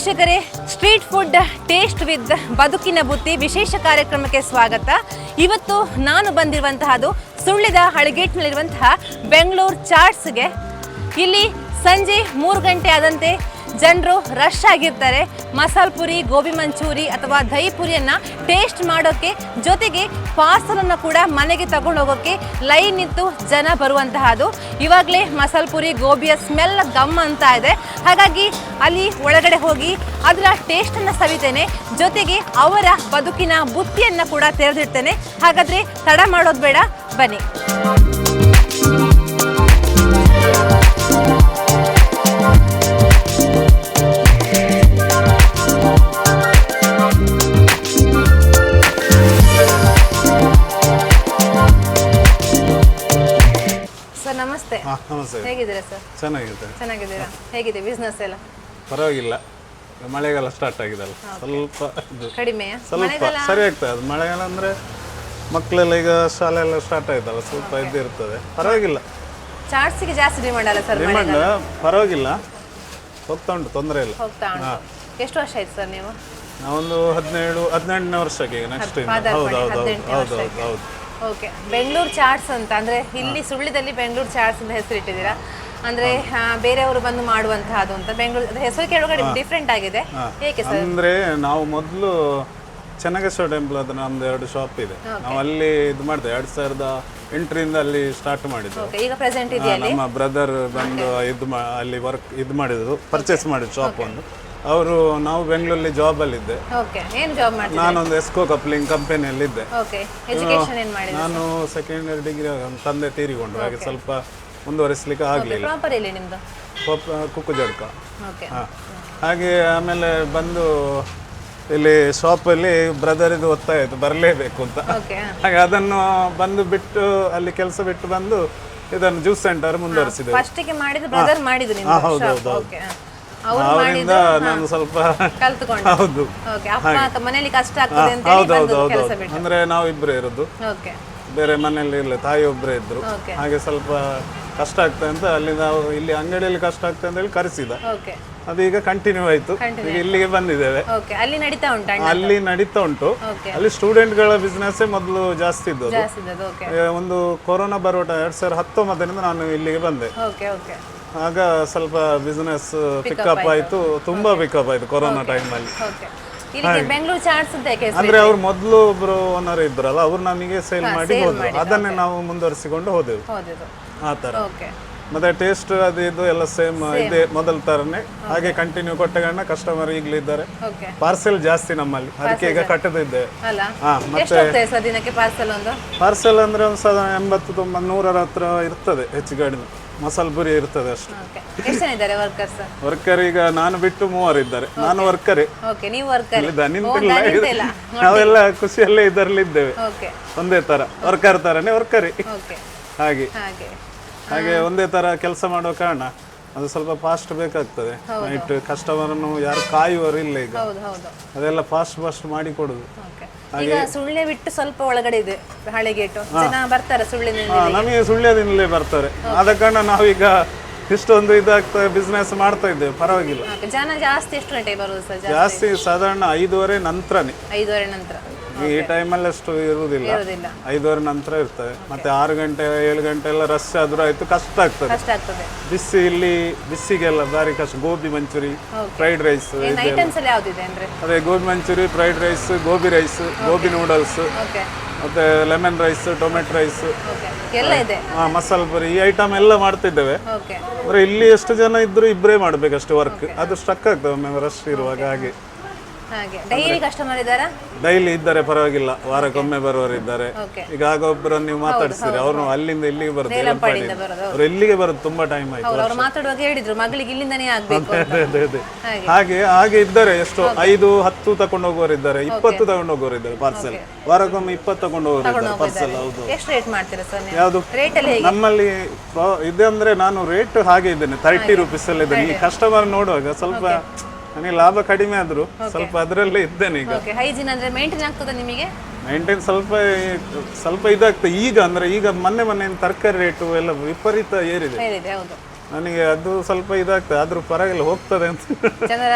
ವೀಕ್ಷಕರೇ street food taste with ಬದುಕಿನ ಬುತ್ತಿ ವಿಶೇಷ ಕಾರ್ಯಕ್ರಮಕ್ಕೆ ಸ್ವಾಗತ. ಇವತ್ತು ನಾನು ಬಂದಿರುವಂತಹದು ಸುಳ್ಳಿದ ಹಳಗೇಟ್ನಲ್ಲಿರುವಂತಹ ಬೆಂಗಳೂರು ಚಾಟ್ಸ್ಗೆ. ಇಲ್ಲಿ ಸಂಜೆ ಮೂರು ಗಂಟೆ ಆದಂತೆ ಜನರು ರಶ್ ಆಗಿರ್ತಾರೆ. ಮಸಾಲ್ ಪುರಿ, ಗೋಬಿ ಮಂಚೂರಿ ಅಥವಾ ದಹಿ ಪುರಿಯನ್ನು ಟೇಸ್ಟ್ ಮಾಡೋಕ್ಕೆ ಜೊತೆಗೆ ಪಾರ್ಸಲನ್ನು ಕೂಡ ಮನೆಗೆ ತಗೊಂಡು ಹೋಗೋಕ್ಕೆ ಲೈನ್ ನಿಂತು ಜನ ಬರುವಂತಹದ್ದು ಇವಾಗಲೇ ಮಸಾಲ್ ಪುರಿ, ಗೋಬಿಯ ಸ್ಮೆಲ್ ಗಮ್ ಅಂತ ಇದೆ. ಹಾಗಾಗಿ ಅಲ್ಲಿ ಒಳಗಡೆ ಹೋಗಿ ಅದರ ಟೇಸ್ಟನ್ನು ಸವಿತೇನೆ. ಜೊತೆಗೆ ಅವರ ಬದುಕಿನ ಬುತ್ತಿಯನ್ನು ಕೂಡ ತೆರೆದಿಡ್ತೇನೆ. ಹಾಗಾದರೆ ತಡ ಮಾಡೋದು ಬೇಡ, ಬನ್ನಿ. ಹಾ, ನಮಸ್ತೆ. ಹೇಗಿದ್ದೀರಾ ಸರ್? ಚೆನ್ನಾಗಿದೆ ಚೆನ್ನಾಗಿದ್ದೀರಾ? ಹೇಗಿದೆ ಬಿಸ್ನೆಸ್ ಎಲ್ಲ? ಪರವಾಗಿಲ್ಲ. ಮಳೆಗಾಲ ಸ್ಟಾರ್ಟ್ ಆಗಿದಲ್ಲ. ಸ್ವಲ್ಪ ಇದು ಕಡಿಮೆಯಾ ಸ್ವಲ್ಪ ಸರಿ ಆಗ್ತದೆ ಅದು ಮಳೆಗಾಲ ಅಂದ್ರೆ ಮಕ್ಕಳೆಲ್ಲ ಈಗ ಶಾಲೆ ಎಲ್ಲ ಸ್ಟಾರ್ಟ್ ಆಯ್ತಲ್ಲ ಸ್ವಲ್ಪ ಇದು ಇರ್ತದೆ. ಪರವಾಗಿಲ್ಲ. ಚಾಟ್ಸಿಗೆ ಜಾಸ್ತಿ ಡಿಮಾಂಡ್ ಅಲ್ಲ ಸರ್ ಡಿಮಾಂಡ್ ಪರವಾಗಿಲ್ಲ. ಹೋಗ್ತಾ ಉಂಟು ತೊಂದರೆ ಇಲ್ಲ. ಹೋಗ್ತಾ ಉಂಟು ಎಷ್ಟು ವರ್ಷ ಆಯ್ತು ಸರ್ ನೀವು? ನಾವೊಂದು ಹದಿನೇಳು ಹದಿನೆಂಟನೇ ವರ್ಷಕ್ಕೆ ಈಗ ನೆಕ್ಸ್ಟ್ ಹೌದು ಹೌದು ಹೌದು ಹೌದು ಹೌದು. ಓಕೆ ಬೆಂಗಳೂರು ಚಾಟ್ಸ್ ಅಂತ ಅಂದ್ರೆ ಇಲ್ಲಿ ಸುಳ್ಳಿದಲ್ಲಿ ಬೆಂಗಳೂರು ಚಾಟ್ಸ್ ಅಂತ ಹೆಸರಿಟ್ಟಿದ್ದೀರಾ? ಅಂದ್ರೆ ಬೇರೆಯವರು ಬಂದು ಮಾಡುವಂತಹದ್ದು ಅಂತ. ಬೆಂಗಳೂರು ಹೆಸರು ಕೇಳುವಾಗ ಡಿಫ್ರೆಂಟ್ ಆಗಿದೆ. ಏಕೆ ಸರ್? ಅಂದ್ರೆ ನಾವು ಮೊದಲು ಚೆನ್ನಗೇಶ್ವರ ಟೆಂಪಲ್ ಹತ್ರ ನಮ್ದು ಎರಡು ಶಾಪ್ ಇದೆ. ನಾವು ಅಲ್ಲಿ ಇದು ಮಾಡಿದೆ ಎರಡು ಸಾವಿರದ ಎಂಟರಿಂದ ಅಲ್ಲಿ ಸ್ಟಾರ್ಟ್ ಮಾಡಿದ್ದು. ಈಗ ಪ್ರೆಸೆಂಟ್ ನಮ್ಮ ಬ್ರದರ್ ಬಂದು ಇದು ಅಲ್ಲಿ ವರ್ಕ್ ಇದು ಮಾಡಿದ್ರು ಪರ್ಚೇಸ್ ಮಾಡಿದ್ರು ಶಾಪ್ ಒಂದು. ಅವರು ನಾವು ಬೆಂಗಳೂರಲ್ಲಿ ಜಾಬ್ ಅಲ್ಲಿ ಇದ್ದೆ ಓಕೆ ಏನು ಜಾಬ್ ನಾನೊಂದು ಎಸ್ಕೋ ಕಪ್ಲಿಂಗ್ ಕಂಪನಿಯಲ್ಲಿ ಇದ್ದೆ ಓಕೆ ಎಜುಕೇಶನ್ ಏನು ಮಾಡಿದ್ರಿ? ನಾನು ಸೆಕೆಂಡ್ ಇಯರ್ ಡಿಗ್ರಿ ತಂದೆ ತೀರಿಕೊಂಡ್ರು ಹಾಗೆ ಸ್ವಲ್ಪ ಮುಂದುವರಿಸಲಿಕ್ಕೆ ಆಗಲಿಲ್ಲ. ಪ್ರಾಪರ್ ಕುಕ್ಕು ಜಡ್ಕ ಓಕೆ ಹಾಗೆ ಆಮೇಲೆ ಬಂದು ಇಲ್ಲಿ ಶಾಪಲ್ಲಿ ಬ್ರದರ್ ಇದು ಒತ್ತಾಯ ಆಯ್ತು ಬರಲೇಬೇಕು ಅಂತ. ಹಾಗೆ ಅದನ್ನು ಬಂದು ಬಿಟ್ಟು ಅಲ್ಲಿ ಕೆಲಸ ಬಿಟ್ಟು ಬಂದು ಇದನ್ನು ಜ್ಯೂಸ್ ಸೆಂಟರ್ ಮುಂದುವರಿಸಿದೆ ಹೌದು, ಹೌದು, ಅವರಿಂದ ನಾನು ಸ್ವಲ್ಪ ಹೌದು. ಮನೇಲಿ ಕಷ್ಟ ಆಗ್ತದೆ ಅಂತ ಹೌದು ಹೌದು ಹೌದು ಹೌದು ಅಂದ್ರೆ ನಾವು ಇಬ್ಬರೇ ಇರೋದು. ಓಕೆ ಬೇರೆ ಮನೆಯಲ್ಲಿ ಇಲ್ಲ ತಾಯಿ ಒಬ್ಬರೇ ಇದ್ರು. ಹಾಗೆ ಸ್ವಲ್ಪ ಕಷ್ಟ ಆಗ್ತದೆ ಅಂತ ಅಲ್ಲಿ ನಾವು ಇಲ್ಲಿ ಅಂಗಡಿಯಲ್ಲಿ ಕಷ್ಟ ಆಗ್ತದೆ ಅಂತ ಹೇಳಿ ಕರೆಸಿದ. ಅದೀಗ ಅದು ಈಗ ಕಂಟಿನ್ಯೂ ಆಯ್ತು. ಈಗ ಇಲ್ಲಿಗೆ ಬಂದಿದ್ದೇವೆ. ಅಲ್ಲಿ ನಡೀತಾ ಉಂಟು ಅಲ್ಲಿ ನಡೀತಾ ಉಂಟು. ಅಲ್ಲಿ ಸ್ಟೂಡೆಂಟ್ಗಳ ಬಿಸ್ನೆಸ್ ಮೊದಲು ಜಾಸ್ತಿ ಇದ್ದದ್ದು. ಒಂದು ಕೊರೋನಾ ಬರೋಟ ಎರಡ್ ಸಾವಿರದ ಹತ್ತೊಂಬತ್ತರಿಂದ ನಾನು ಇಲ್ಲಿಗೆ ಬಂದೆ. ಆಗ ಸ್ವಲ್ಪ ಬಿಸ್ನೆಸ್ ಪಿಕಪ್ ಆಯಿತು. ತುಂಬಾ ಪಿಕಪ್ ಆಯಿತು ಕೊರೋನಾ ಟೈಮಲ್ಲಿ ಬೆಂಗಳೂರು ಚಾಟ್ಸ್ ಅಂದ್ರೆ ಅವ್ರು ಮೊದಲು ಒಬ್ರು ಓನರ್ ಇದ್ರಲ್ಲ ಅವ್ರು ನಮಗೆ ಸೇಲ್ ಮಾಡಿ ಹೋದ್ರು. ಅದನ್ನೇ ನಾವು ಮುಂದುವರಿಸಿಕೊಂಡು ಹೋದೆವು. ಹೌದು ಆ ಥರ ಮತ್ತೆ ಟೇಸ್ಟ್ ಅದು ಇದು ಎಲ್ಲ ಸೇಮ್ ಇದೆ ಮೊದಲ ತರನೇ. ಹಾಗೆ ಕಂಟಿನ್ಯೂ ಕೊಟ್ಟಗಣ್ಣ ಕಸ್ಟಮರ್ ಈಗಲೂ ಇದ್ದಾರೆ. ಪಾರ್ಸೆಲ್ ಜಾಸ್ತಿ ನಮ್ಮಲ್ಲಿ. ಅದಕ್ಕೆ ಈಗ ಕಟ್ಟದಿದ್ದೆ. ದಿನಕ್ಕೆ ಪಾರ್ಸಲ್ ಅಂದ್ರೆ ಒಂದು ಸಾಧಾರಣ ಎಂಬತ್ತು ತೊಂಬತ್ತು ನೂರರ ಹತ್ರ ಇರ್ತದೆ ಹೆಚ್ಚು ಕಡಿಮೆ. ಮಸಾಲೆ ಪುರಿ ಇರ್ತದೆ ಅಷ್ಟು. ಓಕೆ ಎಷ್ಟು ಜನ ಇದ್ದಾರೆ ವರ್ಕರ್ಸ್ ವರ್ಕರ್ ಈಗ ನಾನು ಬಿಟ್ಟು ಮೂವರು ಇದ್ದಾರೆ. ನಾನು ವರ್ಕರೇ ಓಕೆ ನೀವು ವರ್ಕರ್ ಇದ್ದ ನಿಂತಿಲ್ಲ ನಾವೆಲ್ಲ ಖುಷಿಯಲ್ಲೇ ಇದರಲ್ಲಿ ಇದ್ದೇವೆ. ಓಕೆ ಒಂದೇ ತರ ವರ್ಕರ್ ತರನೇ ವರ್ಕರೇ ಓಕೆ ಹಾಗೆ. ಹಾಗೆ. ಹಾಗೆ ಒಂದೇ ತರ ಕೆಲಸ ಮಾಡೋ ಕಾರಣ ಅದು ಸ್ವಲ್ಪ ಫಾಸ್ಟ್ ಬೇಕಾಗ್ತದೆ. ನೈಟ್ ಕಸ್ಟಮರನ್ನು ಯಾರು ಕಾಯುವರು ಇಲ್ಲ ಈಗ ಅದೆಲ್ಲ ಫಾಸ್ಟ್ ಫಾಸ್ಟ್ ಮಾಡಿ ಕೊಡುದು. ಈಗ ಸುಳ್ಳೆ ಬಿಟ್ಟು ಸ್ವಲ್ಪ ಒಳಗಡೆ ಇದೆ ಹಳೆ ಗೇಟು ಜನ ಬರ್ತಾರೆ ಸುಳ್ಳಿನಿಂದ ಹಾ, ನಮಗೆ ಸುಳ್ಯದಿಂದಲೇ ಬರ್ತಾರೆ. ಆದ ಕಾರಣ ನಾವೀಗ ಇಷ್ಟೊಂದು ಇದಾಗ್ತಾ ಬಿಸ್ನೆಸ್ ಮಾಡ್ತಾ ಇದ್ದೇವೆ. ಪರವಾಗಿಲ್ಲ. ಜನ ಜಾಸ್ತಿ ಎಷ್ಟು ಗಂಟೆಗೆ ಬರುವುದು ಸರ್ ಜಾಸ್ತಿ? ಜಾಸ್ತಿ ಸಾಧಾರಣ ಐದೂವರೆ ನಂತರನೇ. ಐದುವರೆ ನಂತರ. ಈ ಟೈಮಲ್ಲಿ ಅಷ್ಟು ಇರುವುದಿಲ್ಲ. ಇರೋದಿಲ್ಲ ಐದೂವರೆ ನಂತರ ಇರ್ತವೆ ಮತ್ತೆ ಆರು ಗಂಟೆ ಏಳು ಗಂಟೆ ಎಲ್ಲ ರಶ್ ಆದ್ರೂ ಆಯ್ತು ಕಷ್ಟ ಆಗ್ತದೆ. ಕಷ್ಟ ಆಗ್ತದೆ. ಬಿಸಿ ಇಲ್ಲಿ ಬಿಸಿಗೆಲ್ಲ ಭಾರಿ ಕಷ್ಟ. ಗೋಬಿ ಮಂಚೂರಿ ಫ್ರೈಡ್ ರೈಸ್ ಏನು ಐಟಮ್ಸ್ ಎಲ್ಲ ಯಾವ್ದಿದೆ ಅಂದ್ರೆ? ಅದೇ gobi manchurian fried rice gobi rice gobi noodles okay ಮತ್ತೆ lemon rice tomato rice masala ಎಲ್ಲ ಇದೆ. ಮಸಾಲೆ ಪುರಿ ಈ ಐಟಮ್ ಎಲ್ಲ ಮಾಡ್ತಿದ್ದೇವೆ. ಓಕೆ ಅಂದ್ರೆ ಇಲ್ಲಿ ಎಷ್ಟು ಜನ ಇದ್ರು ಇಬ್ಬರೇ ಮಾಡ್ಬೇಕಷ್ಟೇ ವರ್ಕ್ ಅದು ಸ್ಟಕ್ ಆಗ್ತದೆ ರಶ್ ಇರುವಾಗ ಹಾಗೆ. ಹಾಗೆ. ಡೈಲಿ ಕಸ್ಟಮರ್ ಇದ್ದಾರಾ? ಡೈಲಿ ಇದ್ದಾರೆ ಪರವಾಗಿಲ್ಲ. ವಾರಕ್ಕೊಮ್ಮೆ ಬರುವವರಿದ್ದಾರೆ ಈಗ ಆಗ ಒಬ್ಬರು ನೀವು ಮಾತಾಡಿಸ್ತೀರಿ ಅವ್ರು ಅಲ್ಲಿಂದ ಇಲ್ಲಿಗೆ ಬರುತ್ತೆ ಅವ್ರು ಇಲ್ಲಿಗೆ ಬರೋದು ತುಂಬಾ ಟೈಮ್ ಆಯ್ತು ಅವ್ರು ಮಾತಾಡುವಾಗ ಹೇಳಿದ್ರು ಮಗಳಿಗೆ ಇಲ್ಲಿಂದನೇ ಆಗ್ಬೇಕು. ಹಾಗೆ. ಹಾಗೆ ಇದ್ದಾರೆ ಎಷ್ಟು ಐದು ಹತ್ತು ತಕೊಂಡು ಹೋಗುವವರು ಇದ್ದಾರೆ ಇಪ್ಪತ್ತು ತಗೊಂಡು ಹೋಗುವವರು ಇದ್ದಾರೆ ಪಾರ್ಸೆಲ್ ವಾರಕ್ಕೊಮ್ಮೆ ಇಪ್ಪತ್ತು ತಗೊಂಡು ಹೋಗುವ ಇದ್ದಾರೆ ಪಾರ್ಸೆಲ್ ಹೌದು. ಎಷ್ಟು ರೇಟ್ ಮಾಡ್ತೀರಾ ಸರ್ ಯಾವುದು? ನಮ್ಮಲ್ಲಿ ಪ್ರಾ- ಇದೆ ಅಂದ್ರೆ ನಾನು ರೇಟ್ ಹಾಗೆ ಇದ್ದೇನೆ ತರ್ಟಿ ರುಪೀಸ್ ಅಲ್ಲಿ ಇದ್ದೇನೆ. ಈ ಕಸ್ಟಮರ್ ನೋಡುವಾಗ ಸ್ವಲ್ಪ ನನಗೆ ಲಾಭ ಕಡಿಮೆ ಆದ್ರೂ ಸ್ವಲ್ಪ ಅದರಲ್ಲೇ ಇದ್ದೇನೆ ಈಗ. ಓಕೆ ಹೈಜಿನ್ ಅಂದ್ರೆ ಮೇಂಟೈನ್ ಆಗ್ತದೆ ನಿಮಗೆ? ಮೇಂಟೈನ್ ಸ್ವಲ್ಪ ಸ್ವಲ್ಪ ಇದಾಗ್ತದೆ. ಈಗ ಅಂದ್ರೆ ಈಗ ಮೊನ್ನೆ ಮೊನ್ನೆ ತರಕಾರಿ ರೇಟು ಎಲ್ಲ ವಿಪರೀತ ಏರಿದೆ. ಹೇಳಿದೆ ಹೌದು. ನನಗೆ ಅದು ಸ್ವಲ್ಪ ಇದಾಗ್ತದೆ. ಆದ್ರೂ ಪರವಾಗಿಲ್ಲ ಹೋಗ್ತದೆ ಅಂತ. ಜನರ.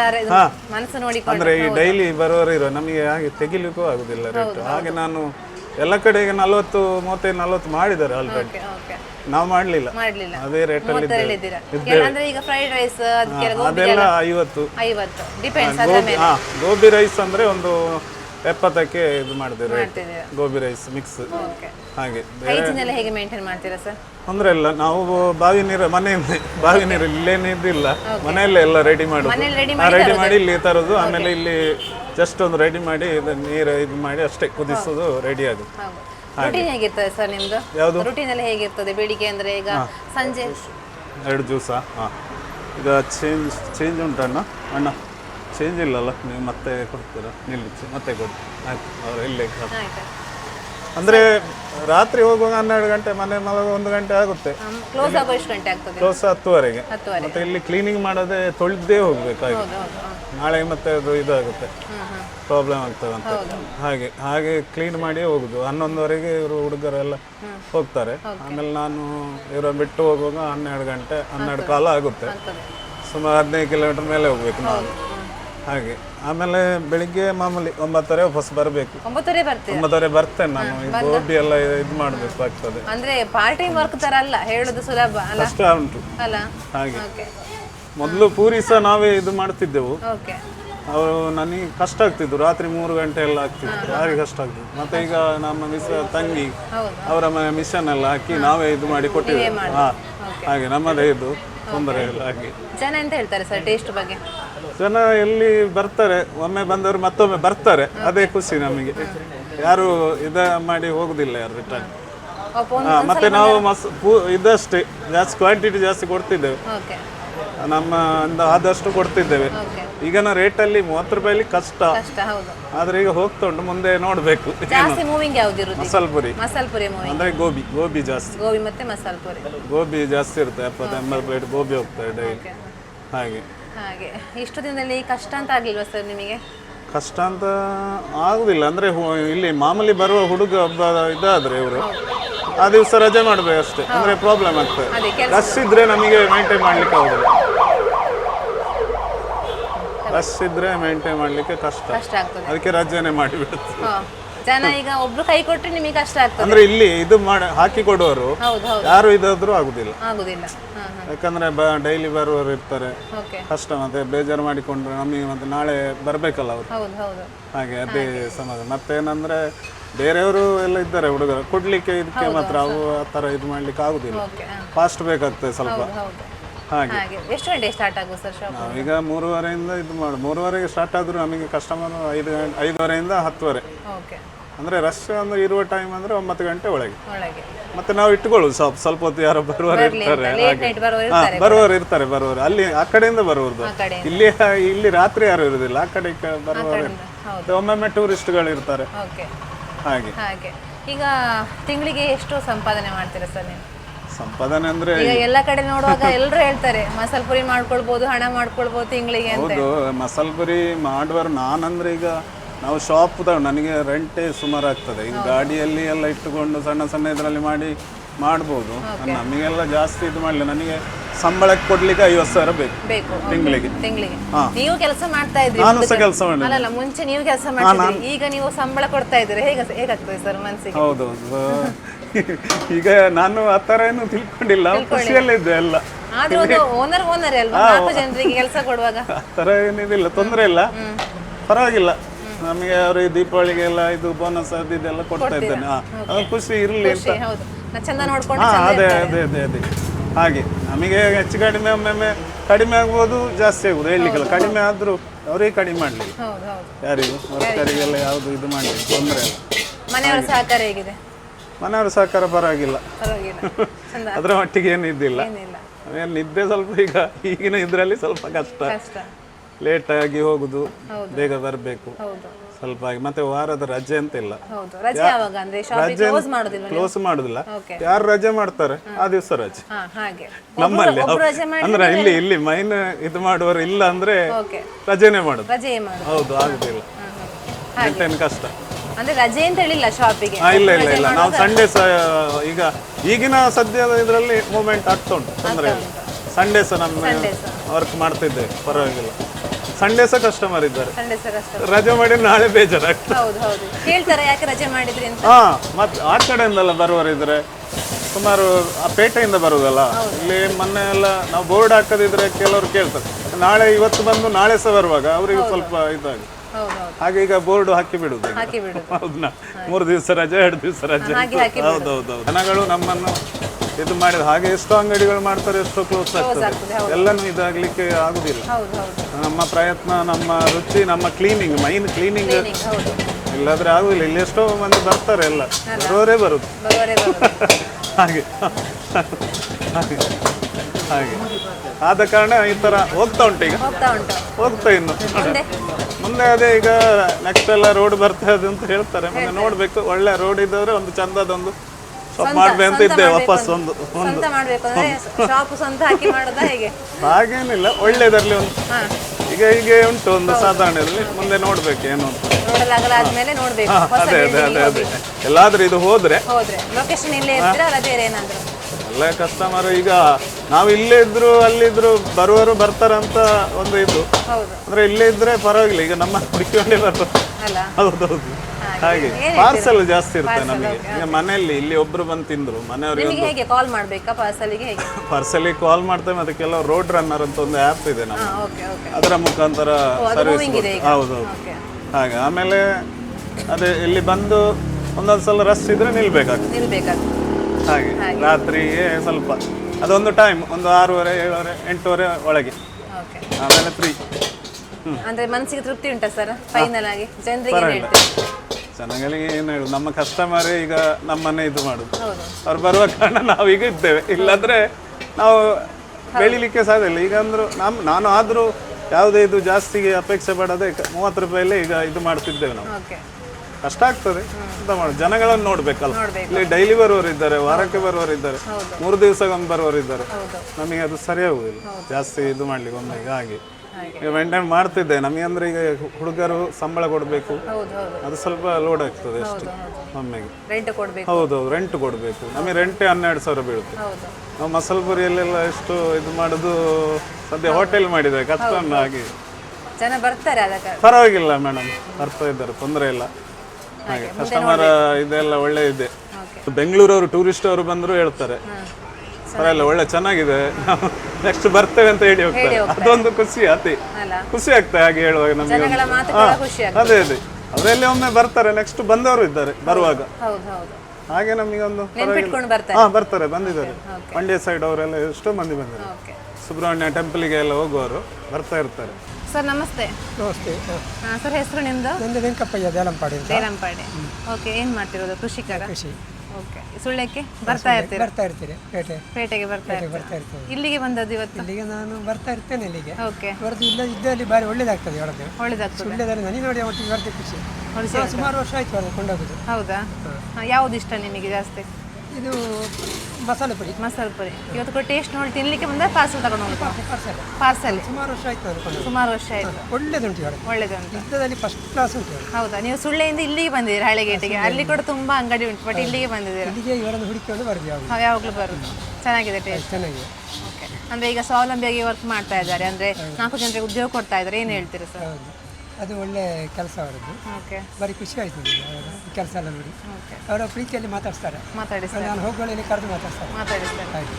ಮನಸ್ಸು ನೋಡಿಕೊಂಡು ಅಂದ್ರೆ ಈ ಡೈಲಿ ಬರೋರು ಇರೋ ನಮಗೆ ಹಾಗೆ ತೆಗಿಲಿಕ್ಕೂ ಆಗುದಿಲ್ಲ ರೇಟ್ ಹಾಗೆ ನಾನು ಎಲ್ಲ ಕಡೆಗೆ ನಲವತ್ತು ಮೂವತ್ತೈದು ನಲವತ್ತು ಮಾಡಿದ್ದಾರೆ ಆಲ್ರೆಡಿ ನಾವು ಮಾಡ್ಲಿಲ್ಲ. ಮಾಡ್ಲಿಲ್ಲ. ಅದೇ ರೇಟ್ ಇದ್ದೀರಾ? ಅಂದ್ರೆ ಈಗ ಫ್ರೈಡ್ ರೈಸ್ ಅದೆಲ್ಲ ಐವತ್ತು. ಐವತ್ತು. ಡಿಪೆಂಡ್ಸ್ ಹಾ ಗೋಬಿ ರೈಸ್ ಅಂದ್ರೆ ಒಂದು ಎಪ್ಪತ್ತಕ್ಕೆ ಇದು ಮಾಡಿದೆ ರೇಟ್ ಮಾಡ್ತಿದ್ದೀರಾ? Gobi rice mix okay. ಹಾಗೆ. ಹೈಜಿನ್ ಹೇಗೆ ಮೇಂಟೈನ್ ಮಾಡ್ತೀರಾ ಸರ್ ತೊಂದರೆ ಇಲ್ಲ. ನಾವು ಬಾವಿ ನೀರು ಮನೆಯಿಂದ ಬಾವಿ ನೀರು ಇಲ್ಲೇನು ಇದಿಲ್ಲ ಮನೆಯಲ್ಲೇ ಎಲ್ಲ ರೆಡಿ ಮಾಡೋದು. ಮನೇಲಿ ರೆಡಿ ರೆಡಿ ಮಾಡಿ ಇಲ್ಲಿ ತರೋದು. ಆಮೇಲೆ ಇಲ್ಲಿ ಜಸ್ಟ್ ಒಂದು ರೆಡಿ ಮಾಡಿ ಇದು ನೀರು ಇದು ಮಾಡಿ ಅಷ್ಟೇ ಕುದಿಸೋದು ರೆಡಿ ಆಗುತ್ತೆ. ರುಟೀನ್ ಹೇಗಿರ್ತದೆ ಸರ್ ನಿಮ್ದು? ಯಾವುದು? ರುಟೀನ್ ಎಲ್ಲ ಹೇಗಿರ್ತದೆ? ಬೆಳಿಗ್ಗೆ ಅಂದ್ರೆ ಈಗ ಸಂಜೆ? ಎರಡು ಜ್ಯೂಸಾ ಹಾಂ. ಈಗ ಚೇಂಜ್ ಚೇಂಜ್ ಉಂಟಣ್ಣ ಅಣ್ಣ? ಚೇಂಜ್ ಇಲ್ಲಲ್ಲ ನೀವು ಮತ್ತೆ ಕೊಡ್ತೀರಾ? ನಿಲ್ಲಿಸಿ ಮತ್ತೆ ಕೊಡಿ. ಆಯ್ತು ಅವ್ರು ಇಲ್ಲೇ. ಅಂದ್ರೆ ರಾತ್ರಿ ಹೋಗುವಾಗ ಹನ್ನೆರಡು ಗಂಟೆ ಮನೆ ಮಲಗ ಒಂದು ಗಂಟೆ ಆಗುತ್ತೆ. ಕ್ಲೋಸ್ ಆಗೋ ಎಷ್ಟು ಗಂಟೆ ಆಗ್ತದೆ. ಕ್ಲೋಸ್ ಹತ್ತುವರೆಗೆ. ಹತ್ತುವರೆ ಮತ್ತೆ ಇಲ್ಲಿ ಕ್ಲೀನಿಂಗ್ ಮಾಡೋದೇ ತೊಳೆದೇ ಹೋಗ್ಬೇಕಾಗಿ ಹೌದು ಹೌದು ಹಾ. ನಾಳೆ ಮತ್ತೆ ಅದು ಇದಾಗುತ್ತೆ. ಪ್ರಾಬ್ಲಮ್ ಆಗ್ತದೆ ಅಂತ. ಹಾಗೆ ಹಾಗೆ ಕ್ಲೀನ್ ಮಾಡಿ ಹೋಗುದು. ಹನ್ನೊಂದುವರೆಗೆ ಇವರು ಹುಡುಗರೆಲ್ಲ ಹೋಗ್ತಾರೆ. ಆಮೇಲೆ ನಾನು ಇವರ ಬಿಟ್ಟು ಹೋಗುವಾಗ ಹನ್ನೆರಡು ಗಂಟೆ ಹನ್ನೆರಡು ಕಾಲ ಆಗುತ್ತೆ. ಸುಮಾರು ಹದಿನೈದು ಕಿಲೋಮೀಟರ್ ಮೇಲೆ ಹೋಗ್ಬೇಕು ನಾವು. ಹಾಗೆ. ಆಮೇಲೆ ಬೆಳಿಗ್ಗೆ ಮಾಮೂಲಿ ಒಂಬತ್ತರೆ ವಾಪಸ್ ಬರಬೇಕು. ಒಂಬತ್ತುವರೆ ಬರ್ತೇನೆ ನಾನು. ಈ ಗೋಬಿ ಎಲ್ಲ ಇದು ಮಾಡಬೇಕು ಆಗ್ತದೆ. ಅಂದ್ರೆ ಪಾರ್ಟಿ ಟೈಮ್ ವರ್ಕ್ ತರ ಅಲ್ಲ ಹೇಳುದು ಸುಲಭ ಅಲ್ಲ? ಕಷ್ಟ ಉಂಟು. ಅಲ್ಲ? ಹಾಗೆ. ಓಕೆ ಮೊದಲು ಪೂರಿ ಸಹ ನಾವೇ ಇದು ಮಾಡ್ತಿದ್ದೆವು. ಓಕೆ ಅವರು ನನಗೆ ಕಷ್ಟ ಆಗ್ತಿದ್ರು ರಾತ್ರಿ ಮೂರು ಗಂಟೆ ಎಲ್ಲ ಆಗ್ತಿತ್ತು. ಭಾರಿ ಕಷ್ಟ ಆಗ್ತಿತ್ತು. ಮತ್ತೆ ಈಗ ನಮ್ಮ ಮಿಸ್ ತಂಗಿ ಅವರ ಮಿಷನ್ ಎಲ್ಲ ಹಾಕಿ ನಾವೇ ಇದು ಮಾಡಿ ಕೊಟ್ಟಿದ್ದೇವೆ. ಹಾಗೆ ನಮ್ಮದೇ ಇದು ತೊಂದರೆ ಇಲ್ಲ ಹಾಗೆ. ಜನ ಎಂತ ಹೇಳ್ತಾರೆ ಸರ್ ಟೇಸ್ಟ್ ಬಗ್ಗೆ? ಜನ ಎಲ್ಲಿ ಬರ್ತಾರೆ ಒಮ್ಮೆ ಬಂದವರು ಮತ್ತೊಮ್ಮೆ ಬರ್ತಾರೆ ಅದೇ ಖುಷಿ ನಮಗೆ. ಯಾರು ಇದ ಮಾಡಿ ಹೋಗುದಿಲ್ಲ ಯಾರು ರಿಟರ್ನ್ ಹಾ ಮತ್ತೆ ನಾವು ಮಸ್ ಇದಷ್ಟೇ ಜಾಸ್ತಿ ಕ್ವಾಂಟಿಟಿ ಜಾಸ್ತಿ ಕೊಡ್ತಿದ್ದೇವೆ. ನಮ್ಮ ಒಂದು ಆದಷ್ಟು ಕೊಡ್ತಿದ್ದೇವೆ. ಈಗಿನ ರೇಟಲ್ಲಿ ಮೂವತ್ತು ರೂಪಾಯಲ್ಲಿ ಕಷ್ಟ. ಆದ್ರೆ ಈಗ ಹೋಗ್ತಾ ಉಂಟು ಮುಂದೆ ನೋಡ್ಬೇಕು. ಜಾಸ್ತಿ ಮೂವಿಂಗ್ ಯಾವ್ದು ಇರುದು ಮಸಾಲ ಪುರಿ ಮಸಾಲ ಪುರಿ ಮೂವಿಂಗ್ ಅಂದ್ರೆ ಗೋಬಿ ಗೋಬಿ ಜಾಸ್ತಿ. ಗೋಬಿ ಮತ್ತೆ ಮಸಾಲ್ ಪುರಿ ಗೋಬಿ ಜಾಸ್ತಿ ಇರುತ್ತೆ ಎಪ್ಪತ್ತು ಎಂಬತ್ತು ಪ್ಲೇಟ್ ಗೋಬಿ ಹೋಗ್ತಾರೆ ಡೈಲಿ ಹಾಗೆ. ಹಾಗೆ. ಇಷ್ಟು ದಿನದಲ್ಲಿ ಕಷ್ಟ ಅಂತ ಆಗಲಿಲ್ವಾ ಸರ್ ನಿಮಗೆ? ಕಷ್ಟ ಅಂತ ಆಗುದಿಲ್ಲ. ಅಂದ್ರೆ ಹು- ಇಲ್ಲಿ ಮಾಮೂಲಿ ಬರುವ ಹುಡುಗ ಒಬ್ಬ ಇದಾದ್ರೆ ಇವರು. ಆ ದಿವಸ ರಜೆ ಮಾಡ್ಬೇಕು ಅಷ್ಟೇ. ಅಂದ್ರೆ ಪ್ರಾಬ್ಲಮ್ ಆಗ್ತದೆ. ಅದೇ ಕೆಲ್ಸ. ರಶ್ ಇದ್ರೆ ನಮಗೆ ಮೇಂಟೈನ್ ಮಾಡ್ಲಿಕ್ಕೆ ಆಗುದಿಲ್ಲ. ರಸ್ ಇದ್ರೆ ಮೇಂಟೈನ್ ಮಾಡ್ಲಿಕ್ಕೆ ಕಷ್ಟ. ಕಷ್ಟ ಆಗ್ತದೆ. ಅದಕ್ಕೆ ರಜೆನೆ ಮಾಡಿಬಿಡುತ್ತೆ. ಹಾ. ಜನ ಈಗ ಒಬ್ರು ಕೈ ಕೊಟ್ರೆ ನಿಮಗೆ ಕಷ್ಟ ಆಗ್ತದೆ. ಅಂದ್ರೆ ಇಲ್ಲಿ ಇದು ಮಾಡಿ ಹಾಕಿ ಕೊಡುವವರು ಹೌದು ಹೌದು. ಯಾರು ಇದಾದ್ರೂ ಆಗುದಿಲ್ಲ. ಆಗುದಿಲ್ಲ. ಹಾ ಯಾಕಂದ್ರೆ ಡೈಲಿ ಬರುವವರು ಇರ್ತಾರೆ. ಓಕೆ. ಕಷ್ಟ ಮತ್ತೆ ಬೇಜಾರು ಮಾಡಿಕೊಂಡ್ರೆ ನಮಗೆ ಮತ್ತೆ ನಾಳೆ ಬರಬೇಕಲ್ಲ ಅವರು. ಹೌದು ಹೌದು. ಹಾಗೆ ಅದೇ ಸಮಾಧಾನ. ಮತ್ತೇನಂದ್ರೆ ಬೇರೆಯವರು ಎಲ್ಲ ಇದ್ದಾರೆ ಹುಡುಗರು. ಕೊಡ್ಲಿಕ್ಕೆ ಇದಕ್ಕೆ ಮಾತ್ರ ಅವು ಆ ಥರ ಇದು ಮಾಡ್ಲಿಕ್ಕೆ ಆಗುದಿಲ್ಲ. ಓಕೆ ಫಾಸ್ಟ್ ಬೇಕಾಗ್ತದೆ ಸ್ವಲ್ಪ. ಹೌದು ಹಾಗೆ. ಹಾಗೆ. ಎಷ್ಟು ಗಂಟೆ ಸ್ಟಾರ್ಟ್ ಆಗುವ ಸರ್ ಶಾಪ್ ನಾವೀಗ ಮೂರುವರೆಯಿಂದ ಇದು ಮಾಡಿ ಮೂರುವರೆಗೆ ಸ್ಟಾರ್ಟ್ ಆದ್ರೂ ನಮಗೆ ಕಸ್ಟಮರ್ ಐದು ಗಂಟೆ ಐದುವರೆಯಿಂದ ಹತ್ತುವರೆ. ಓಕೆ. ಅಂದ್ರೆ ರಶ್ ಅಂದ್ರೆ ಇರುವ ಟೈಮ್ ಅಂದ್ರೆ ಒಂಬತ್ತು ಗಂಟೆ ಒಳಗೆ. ಒಳಗೆ. ಮತ್ತೆ ನಾವು ಇಟ್ಕೊಳ್ಳೋದು ಸ್ವಲ್ಪ ಸ್ವಲ್ಪ ಹೊತ್ತು ಯಾರೋ ಬರುವವರು ಇರ್ತಾರೆ ಲೇಟ್ ನೈಟ್ ಬರೋರು ಇರ್ತಾರೆ ಬರುವವರು ಇರ್ತಾರೆ ಬರುವವರು. ಅಲ್ಲಿ ಆ ಕಡೆಯಿಂದ ಬರುವುದು ಇಲ್ಲಿ ಇಲ್ಲಿ ರಾತ್ರಿ ಯಾರು ಇರುದಿಲ್ಲ ಆ ಕಡೆ ಬರುವವರು. ಒಮ್ಮೊಮ್ಮೆ ಟೂರಿಸ್ಟ್ಗಳು ಇರ್ತಾರೆ. ಹಾಗೆ. ಹಾಗೆ. ಈಗ ತಿಂಗಳಿಗೆ ಎಷ್ಟು ಸಂಪಾದನೆ ಮಾಡ್ತೀರಾ ಸರ್ ನೀವು? ಸಂಪಾದನೆ ಅಂದ್ರೆ ಈಗ ಎಲ್ಲ ಕಡೆ ನೋಡುವಾಗ ಎಲ್ಲರೂ ಹೇಳ್ತಾರೆ ಮಸಾಲ ಪುರಿ ಮಾಡ್ಕೊಳ್ಬೋದು ಹಣ ಮಾಡ್ಕೊಳ್ಬಹುದು ತಿಂಗಳಿಗೆ ಅಂತ. ಹೌದು ಮಸಾಲ ಪುರಿ ಮಾಡುವರು ನಾನಂದ್ರೆ ಈಗ ನಾವು ಶಾಪ್ ತಗೊಂಡು ನನಗೆ ರೆಂಟೇ ಸುಮಾರು ಆಗ್ತದೆ ಈಗ ಗಾಡಿಯಲ್ಲಿ ಎಲ್ಲ ಇಟ್ಟುಕೊಂಡು ಸಣ್ಣ ಸಣ್ಣ ಇದರಲ್ಲಿ ಮಾಡಿ ಮಾಡ್ಬೋದು. ನಮಗೆಲ್ಲ ಜಾಸ್ತಿ ಇದು ಮಾಡಲಿ ನನಗೆ ಸಂಬಳಕ್ಕೆ ಕೊಡ್ಲಿಕ್ಕೆ ಐವತ್ತು ಸಾವಿರ ಬೇಕು. ಬೇಕು. ತಿಂಗಳಿಗೆ. ತಿಂಗಳಿಗೆ. ನೀವು ಕೆಲಸ ಮಾಡ್ತಾ ಇದ್ರಿ ನಾನು ಸಹ ಕೆಲಸ ಮಾಡಿ ಅಲ್ಲ ಮುಂಚೆ ನೀವು ಕೆಲಸ ಮಾಡ್ತಿದ್ರಿ. ಈಗ ನೀವು ಸಂಬಳ ಕೊಡ್ತಾ ಇದ್ದೀರಿ. ಹೇಗೆ ಹೇಗಾಗ್ತದೆ ಸರ್ ಮನಸ್ಸಿಗೆ? ಹೌದು ಈಗ ನಾನು ಆ ಥರ ಏನು ತಿಳ್ಕೊಂಡಿಲ್ಲ. ಖುಷಿಯಲ್ಲಿದ್ದೆ ಎಲ್ಲ. ಆದ್ರೂ ಒಂದು ಓನರ್ ಓನರ್ ಅಲ್ವಾ? ನಾಲ್ಕು ಜನರಿಗೆ ಕೆಲಸ ಕೊಡುವಾಗ. ಆ ಥರ ಏನಿದಿಲ್ಲ. ತೊಂದರೆ ಇಲ್ಲ. ಪರವಾಗಿಲ್ಲ. ನಮಗೆ ಅವರು ದೀಪಾವಳಿಗೆಲ್ಲ ಇದು ಬೋನಸ್ ಅದು ಇದೆಲ್ಲ ಕೊಡ್ತಾ ಇದ್ದಾನೆ. ಅದು ಖುಷಿ ಇರಲಿ ಅಂತ. ಹಾ ಅದೇ ಅದೇ ಅದೇ ಅದೇ. ಹಾಗೆ ನಮಗೆ ಹೆಚ್ಚು ಕಡಿಮೆ ಒಮ್ಮೊಮ್ಮೆ ಕಡಿಮೆ ಆಗ್ಬೋದು ಜಾಸ್ತಿ ಆಗ್ಬೋದು. ಹೇಳಲಿಕ್ಕಿಲ್ಲ. ಕಡಿಮೆ ಆದರೂ ಅವರೇ ಕಡಿಮೆ ಮಾಡಲಿ. ಯಾರಿಗೂ? ವರ್ಕರಿಗೆಲ್ಲ ಯಾವುದು ಇದು ಮಾಡಲಿ ತೊಂದರೆ ಇಲ್ಲ. ಮನೆಯವರ ಸಹಕಾರ ಹೇಗಿದೆ? ಮನೆಯವರ ಸಹಕಾರ ಪರವಾಗಿಲ್ಲ. ಅದರ ಮಟ್ಟಿಗೆ ಏನು ಇದ್ದಿಲ್ಲ ಅದೇನು ನಿದ್ದೆ ಸ್ವಲ್ಪ ಈಗ ಈಗಿನ ಇದರಲ್ಲಿ ಸ್ವಲ್ಪ ಕಷ್ಟ. ಲೇಟ್ ಆಗಿ ಹೋಗುದು ಬೇಗ ಬರಬೇಕು. ಸ್ವಲ್ಪ ಆಗಿ ಮತ್ತೆ ವಾರದ ರಜೆ ಅಂತ ಇಲ್ಲ. ಹೌದು. ರಜೆ ಯಾವಾಗ ಅಂದ್ರೆ ಶಾಪಿಂಗ್ ಕ್ಲೋಸ್ ಮಾಡೋದಿಲ್ಲ ಕ್ಲೋಸ್ ಮಾಡುದಿಲ್ಲ. ಯಾರು ರಜೆ ಮಾಡ್ತಾರೆ ಆ ದಿವಸ ರಜೆ. ಹಾಗೆ. ನಮ್ಮಲ್ಲಿ ಅಂದ್ರೆ ಇಲ್ಲಿ ಇಲ್ಲಿ ಮೈನ್ ಇದು ಮಾಡುವವರು ಇಲ್ಲ ಅಂದ್ರೆ ರಜೆನೆ ಮಾಡುದು. ರಜೆ ಮಾಡುದು? ಹೌದು ಆಗುದಿಲ್ಲ. ಕಷ್ಟ? ಅಂದ್ರೆ ರಜೆ ಅಂತ ಹೇಳಿಲ್ಲ ಶಾಪಿಗೆ ಇಲ್ಲ ಇಲ್ಲ ಇಲ್ಲ. ನಾವು ಸಂಡೇ ಈಗ ಈಗಿನ ಸದ್ಯದ ಇದರಲ್ಲಿ ಮೂವ್ಮೆಂಟ್ ಆಗ್ತಾ ಉಂಟು. ಇಲ್ಲ ಸಂಡೇ ಸಹ ನಮ್ಮ ವರ್ಕ್ ಮಾಡ್ತಿದ್ದೇವೆ. ಪರವಾಗಿಲ್ಲ. ಸಂಡೇ ಸಹ ಕಸ್ಟಮರ್ ಇದ್ದಾರೆ. ಸಂಡೆ ರಜೆ ಮಾಡಿ ನಾಳೆ ಬೇಜಾರಾಗ್ತದೆ. ಹೌದು ಹೌದು. ಹೇಳ್ತಾರೆ ಯಾಕೆ ರಜೆ ಮಾಡಿದ್ರಿ ಅಂತ. ಹಾ ಮತ್ತೆ ಆ ಕಡೆಯಿಂದೆಲ್ಲ ಬರುವರಿದ್ರೆ ಸುಮಾರು ಆ ಪೇಟೆಯಿಂದ ಬರುವುದಲ್ಲ ಇಲ್ಲಿ ಮೊನ್ನೆ ಎಲ್ಲ ನಾವು ಬೋರ್ಡ್ ಹಾಕದಿದ್ರೆ ಕೆಲವರು ಕೇಳ್ತಾರೆ. ನಾಳೆ ಇವತ್ತು ಬಂದು ನಾಳೆ ಸಹ ಬರುವಾಗ ಅವರಿಗೆ ಸ್ವಲ್ಪ ಇದಾಗಿ ಹೌದು ಹೌದು ಹಾಗೆ ಈಗ ಬೋರ್ಡ್ ಹಾಕಿ ಬಿಡುದು. ಹಾಕಿ ಬಿಡುದು. ಹೌದಾ ಮೂರು ದಿವಸ ರಜೆ ಎರಡು ದಿವಸ ರಜೆ. ಹೌದೌದು ಜನಗಳು ನಮ್ಮನ್ನು ಇದು ಮಾಡಿದ ಹಾಗೆ ಎಷ್ಟೋ ಅಂಗಡಿಗಳು ಮಾಡ್ತಾರೆ ಎಷ್ಟೋ ಕ್ಲೋಸ್ ಆಗ್ತದೆ. ಎಲ್ಲನೂ ಇದಾಗ್ಲಿಕ್ಕೆ ಆಗುದಿಲ್ಲ. ನಮ್ಮ ಪ್ರಯತ್ನ ನಮ್ಮ ರುಚಿ ನಮ್ಮ ಕ್ಲೀನಿಂಗ್ ಮೈನ್ ಕ್ಲೀನಿಂಗ್ ಇಲ್ಲಾದ್ರೆ ಆಗುದಿಲ್ಲ. ಇಲ್ಲಿ ಎಷ್ಟೋ ಮಂದಿ ಬರ್ತಾರೆ ಎಲ್ಲ. ಬರೋರೇ ಬರುದು. ಹಾಗೆ. ಹಾಗೆ. ಹಾಗೆ. ಆದ ಕಾರಣ ಈ ತರ ಹೋಗ್ತಾ ಉಂಟು ಈಗ. ಹೋಗ್ತಾ ಉಂಟು. ಹೋಗ್ತಾ ಇನ್ನು. ಮುಂದೆ? ಮುಂದೆ ಅದೇ ಈಗ ನೆಕ್ಸ್ಟ್ ಎಲ್ಲ ರೋಡ್ ಬರ್ತಾ ಇದೆ ಅಂತ ಹೇಳ್ತಾರೆ. ಮುಂದೆ ನೋಡ್ಬೇಕು. ಒಳ್ಳೆ ರೋಡ್ ಇದ್ದವ್ರೆ ಒಂದು ಚಂದದೊಂದು ಶಾಪ್ ಮಾಡ್ಬೇಕು ಅಂತ ಇದ್ದೇವೆ ವಾಪಸ್ ಒಂದು ಒಂದು. ಸ್ವಂತ ಮಾಡ್ಬೇಕು ಅಂದ್ರೆ ಶಾಪ್ ಸ್ವಂತ ಹಾಕಿ ಮಾಡೋದಾ ಹೇಗೆ? ಹಾಗೇನಿಲ್ಲ. ಒಳ್ಳೇದರಲ್ಲಿ ಒಂದು. ಈಗ ಹೀಗೆ ಉಂಟು ಒಂದು ಸಾಧಾರಣದಲ್ಲಿ. ಮುಂದೆ ನೋಡ್ಬೇಕು ಏನು ಅಂತ. ನೋಡ್ಬೇಕು. ಅದೇ ಅದೇ ಅದೇ ಅದೇ. ಎಲ್ಲಾದ್ರೂ ಇದು ಹೋದ್ರೆ ಹೋದ್ರೆ. ಲೊಕೇಶನ್ ಇಲ್ಲೇ ಇದ್ರೆ ಅಲ್ಲ ಬೇರೆ ಏನಾದ್ರು? ಎಲ್ಲ ಕಸ್ಟಮರ್ ಈಗ ನಾವು ಇಲ್ಲೇ ಇದ್ರು ಅಲ್ಲಿದ್ರು ಬರುವವರು ಬರ್ತಾರಂತ ಒಂದು ಇದು. ಅಂದ್ರೆ ಇಲ್ಲೇ ಇದ್ರೆ ಪರವಾಗಿಲ್ಲ ಈಗ ನಮ್ಮ ಹುಡುಕಿಕೊಂಡೇ ಬರ್ತಾರೆ ಹೌದೌದು. ಹಾಗೆ. ಪಾರ್ಸಲ್ ಜಾಸ್ತಿ ಇರುತ್ತೆ ನಮಗೆ. ಈಗ ಮನೆಯಲ್ಲಿ ಇಲ್ಲಿ ಒಬ್ರು ಬಂದು ತಿಂದ್ರು ಮನೆಯವರಿಗೆ ಹೇಗೆ ಕಾಲ್ ಮಾಡ್ಬೇಕಾ? ಪಾರ್ಸಲಿಗೆ ಹೇಗೆ? ಪಾರ್ಸಲಿ ಕಾಲ್ ಮಾಡ್ತೇವೆ ಅದಕ್ಕೆಲ್ಲ ಕೆಲವು ರೋಡ್ ರನ್ನರ್ ಅಂತ ಒಂದು ಆ್ಯಪ್ ಇದೆ ನಮ್ಮ ಅದರ ಮುಖಾಂತರ ಸರ್ವಿಸ್ ಹೌದೌದು. ಹಾಗೆ ಆಮೇಲೆ ಅದೇ ಇಲ್ಲಿ ಬಂದು ಒಂದೊಂದು ಸಲ ರಶ್ ಇದ್ರೆ ನಿಲ್ಬೇಕಾಗ್ತದೆ. ಹಾಗೆ. ರಾತ್ರಿಯೇ ಸ್ವಲ್ಪ. ಅದೊಂದು ಟೈಮ್ ಒಂದು ಆರೂವರೆ ಏಳುವರೆ ಎಂಟೂವರೆ ಒಳಗೆ. ಓಕೆ ಆಮೇಲೆ ಫ್ರೀ ಅಂದ್ರೆ ಮನಸ್ಸಿಗೆ ತೃಪ್ತಿ ಉಂಟಾ ಸರ್ ಫೈನಲ್ ಆಗಿ? ಜನರಿಗೆ ಏನ್ ಜನಗಳಿಗೆ ಏನು ಹೇಳುದು? ನಮ್ಮ ಕಸ್ಟಮರ್ ಈಗ ನಮ್ಮನ್ನೇ ಇದು ಮಾಡುದು. ಹೌದು. ಅವ್ರು ಬರುವ ಕಾರಣ ನಾವೀಗ ಇದ್ದೇವೆ. ಇಲ್ಲಾಂದ್ರೆ ನಾವು ಬೆಳಿಲಿಕ್ಕೆ ಸಾಧ್ಯ ಇಲ್ಲ. ಈಗ ಅಂದ್ರು ನಮ್ ನಾನು ಆದ್ರೂ ಯಾವುದೇ ಇದು ಜಾಸ್ತಿಗೆ ಅಪೇಕ್ಷೆ ಪಡದೆ ಮೂವತ್ತು ರೂಪಾಯಲ್ಲೇ ಈಗ ಇದು ಮಾಡ್ತಿದ್ದೇವೆ ನಾವು. ಓಕೆ ಕಷ್ಟ ಆಗ್ತದೆ. ಎಂತ ಮಾಡೋದು? ಜನಗಳನ್ನು ನೋಡ್ಬೇಕಲ್ಲ ಇಲ್ಲಿ ಡೈಲಿ ಬರುವವರು ಇದ್ದಾರೆ ವಾರಕ್ಕೆ ಬರುವವರು ಇದ್ದಾರೆ ಮೂರು ದಿವಸಕ್ಕೊಂದು ಬರುವವರು ಇದ್ದಾರೆ. ನಮಗೆ ಅದು ಸರಿಯಾಗುದಿಲ್ಲ ಜಾಸ್ತಿ ಇದು ಮಾಡ್ಲಿಕ್ಕೆ ಒಮ್ಮೆ ಈಗ ಹಾಗೆ. ಮೇಂಟೈನ್ ಮಾಡ್ತಿದ್ದೆ. ನಮಗೆ ಅಂದ್ರೆ ಈಗ ಹುಡುಗರು ಸಂಬಳ ಕೊಡಬೇಕು. ಅದು ಸ್ವಲ್ಪ ಲೋಡ್ ಆಗ್ತದೆ ಅಷ್ಟೇ. ಒಮ್ಮೆಗೆ. ರೆಂಟ್ ಕೊಡ್ಬೇಕು. ಹೌದು ರೆಂಟ್ ಕೊಡಬೇಕು. ನಮಗೆ ರೆಂಟ್ ಹನ್ನೆರಡು ಸಾವಿರ ಬೀಳುತ್ತೆ. ನಾವು ಮಸಲ್ಪುರಿಯಲ್ಲೆಲ್ಲ ಎಷ್ಟು ಇದು ಮಾಡೋದು? ಸದ್ಯ ಹೋಟೆಲ್ ಮಾಡಿದೆ ಕಷ್ಟ ಹಾಗೆ. ಜನ ಬರ್ತಾರೆ ಪರವಾಗಿಲ್ಲ ಮೇಡಮ್ ಬರ್ತಾ ಇದ್ದಾರೆ. ತೊಂದರೆ ಇಲ್ಲ. ಹಾಗೆ ಕಸ್ಟಮರ್ ಇದೆಲ್ಲ ಒಳ್ಳೆ ಇದೆ ಬೆಂಗಳೂರವರು ಟೂರಿಸ್ಟ್ ಅವರು ಬಂದ್ರು ಹೇಳ್ತಾರೆ. ಪರವಾಗಿಲ್ಲ ಒಳ್ಳೆ ಚೆನ್ನಾಗಿದೆ. ನಾವು ನೆಕ್ಸ್ಟ್ ಬರ್ತೇವೆ ಅಂತ ಹೇಳಿ ಹೋಗ್ತಾರೆ. ಅದೊಂದು ಖುಷಿ ಅತಿ ಖುಷಿ ಆಗ್ತದೆ ಹಾಗೆ ಹೇಳುವಾಗ ನಮಗೆ ಅದೇ ಅದೇ. ಅವರೆಲ್ಲಿ ಒಮ್ಮೆ ಬರ್ತಾರೆ ನೆಕ್ಸ್ಟ್ ಬಂದವರು ಇದ್ದಾರೆ ಬರುವಾಗ. ಹಾಗೆ ನಮಗೆ ಒಂದು ಹಾ ಬರ್ತಾರೆ ಬಂದಿದ್ದಾರೆ. ಮಂಡ್ಯ ಸೈಡ್ ಅವರೆಲ್ಲ ಎಷ್ಟೋ ಮಂದಿ ಬಂದಿದ್ದಾರೆ. ಸುಬ್ರಹ್ಮಣ್ಯ ಟೆಂಪಲ್ಗೆ ಎಲ್ಲ ಹೋಗುವವರು ಬರ್ತಾ ಇರ್ತಾರೆ. ಸರ್ ನಮಸ್ತೆ. ನಮಸ್ತೆ. ಹಾಂ. ಸರ್ ಹೆಸರು ನಿಮ್ಮದು ನಂದು ವೆಂಕಪ್ಪಯ್ಯ ದೇಲಂಪಾಡಿ ಅಂತ. ದೇಲಂಪಾಡಿ. ಓಕೆ ಏನು ಮಾಡ್ತಿರೋದು ಕೃಷಿಕರ? ಕೃಷಿ. ಓಕೆ ಸುಳ್ಳಕ್ಕೆ ಬರ್ತಾ ಇರ್ತೀರಾ? ಬರ್ತಾ ಇರ್ತೀರಿ ಪೇಟೆ. ಪೇಟೆಗೆ ಬರ್ತಾ ಇರ್ತೀರಾ? ಬರ್ತಾ ಇರ್ತೀವಿ. ಇಲ್ಲಿಗೆ ಬಂದದ್ದು ಇವತ್ತು? ಇಲ್ಲಿಗೆ ನಾನು ಬರ್ತಾ ಇರ್ತೇನೆ ಇಲ್ಲಿಗೆ. ಓಕೆ. ಬರ್ದು ಇಲ್ಲ ಇದ್ದಲ್ಲಿ ಬಾರಿ ಒಳ್ಳೇದಾಗ್ತದೆ ಒಳಗೆ. ಒಳ್ಳೇದಾಗ್ತದೆ. ಸುಳ್ಳ್ಯದಲ್ಲಿ ನನಗೆ ನೋಡಿ ಒಟ್ಟಿಗೆ ಬರ್ತೆ ಖುಷಿ. ನಾನು ಸುಮಾರು ವರ್ಷ ಆಯ್ತು ಅದು ಕೊಂಡೋಗುದು. ಹೌದಾ? ಹಾಂ ಯಾವ್ದು ಇಷ್ಟ ನಿಮಗೆ ಜಾಸ್ತಿ? ಇದು ಮಸಾಲೆ ಪುರಿ ಮಸಾಲೆ ಪುರಿ ಇವತ್ತು ಕೂಡ ಟೇಸ್ಟ್ ನೋಡಿ ತಿನ್ಲಿಕ್ಕೆ ಬಂದ ಪಾರ್ಸಲ್ ತಗೊಂಡು ಹೋಗ್ತಾ ಪಾರ್ಸಲ್ ಪಾರ್ಸಲ್ ಸುಮಾರು ವರ್ಷ ಆಯ್ತು ಸುಮಾರು ವರ್ಷ ಆಯ್ತು. ಒಳ್ಳೇದುಂಟು ಯುದ್ಧದಲ್ಲಿ ಫಸ್ಟ್ ಕ್ಲಾಸ್ ಉಂಟು ಹೌದಾ? ನೀವು ಸುಳ್ಳೆಯಿಂದ ಇಲ್ಲಿಗೆ ಬಂದಿದ್ದೀರಾ ಹಳೆಗೇಟಿಗೆ ಅಲ್ಲಿ ಕೂಡ ತುಂಬಾ ಅಂಗಡಿ ಉಂಟು ಬಟ್ ಇಲ್ಲಿಗೆ ಬಂದಿದ್ದೀರಾ? ಇಲ್ಲಿಗೆ ಇವರನ್ನು ಹುಡುಕಿಕೊಂಡು ಬರೋದು ಯಾವಾಗಲೂ. ಬರೋದು. ಚೆನ್ನಾಗಿದೆ ಟೇಸ್ಟ್ ಚೆನ್ನಾಗಿದೆ. ಅಂದ್ರೆ ಈಗ ಸ್ವಾವಲಂಬಿಯಾಗಿ ವರ್ಕ್ ಮಾಡ್ತಾ ಇದ್ದಾರೆ. ಅಂದ್ರೆ ನಾಲ್ಕು ಜನರಿಗೆ ಉದ್ಯೋಗ ಕೊಡ್ತಾ ಇದ್ದಾರೆ. ಏನು ಹೇಳ್ತೀರಾ ಸರ್ ಅದು ಒಳ್ಳೆ ಕೆಲಸ ಅವರದ್ದು. ಓಕೆ. ಬರೀ ಖುಷಿ ಆಯ್ತು ನನಗೆ ಅವರ ಕೆಲಸ ಎಲ್ಲ ನೋಡಿ. ಓಕೆ. ಅವರ ಪ್ರೀತಿಯಲ್ಲಿ ಮಾತಾಡ್ತಾರೆ ಮಾತಾಡಿ ಸರ್. ನಾನು ಹೋಗುವಲ್ಲಿ ಕರೆದು ಮಾತಾಡ್ತಾರೆ ಮಾತಾಡಿ ಸರ್. ಹಾಗೆ